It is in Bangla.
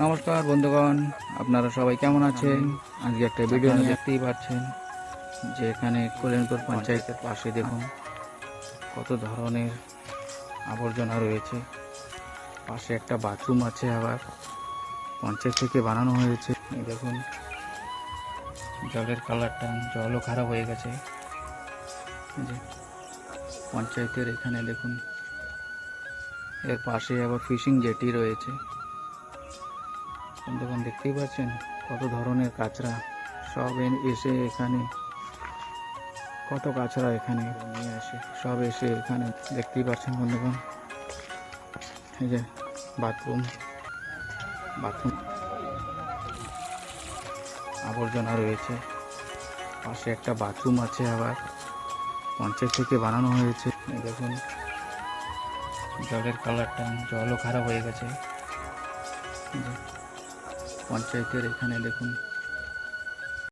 নমস্কার বন্ধুগণ আপনারা সবাই কেমন আছেন? আজকে একটা ভিডিও দেখতেই পাচ্ছেন যে এখানে কল্যাণপুর পঞ্চায়েতের পাশে দেখুন কত ধরনের আবর্জনা রয়েছে। পাশে একটা বাথরুম আছে আবার পঞ্চায়েত থেকে বানানো হয়েছে। দেখুন জলের কালারটা জলও খারাপ হয়ে গেছে। যে পঞ্চায়েতের এখানে দেখুন এর পাশে আবার ফিশিং জেটি রয়েছে। দেখুন দেখতেই পাচ্ছেন কত ধরনের কাঁচরা সব এসে এখানে, কত কাঁচরা এখানে নিয়ে আসে, সব এসে এখানে দেখতেই পাচ্ছেন বন্ধুগণ। এই যে বাথরুম বাথরুম আবর্জনা রয়েছে, পাশে একটা বাথরুম আছে আবার পঞ্চায়েত থেকে বানানো হয়েছে। দেখুন, জলের কালারটা, জলও খারাপ হয়ে গেছে। পঞ্চায়েতের এখানে দেখুন।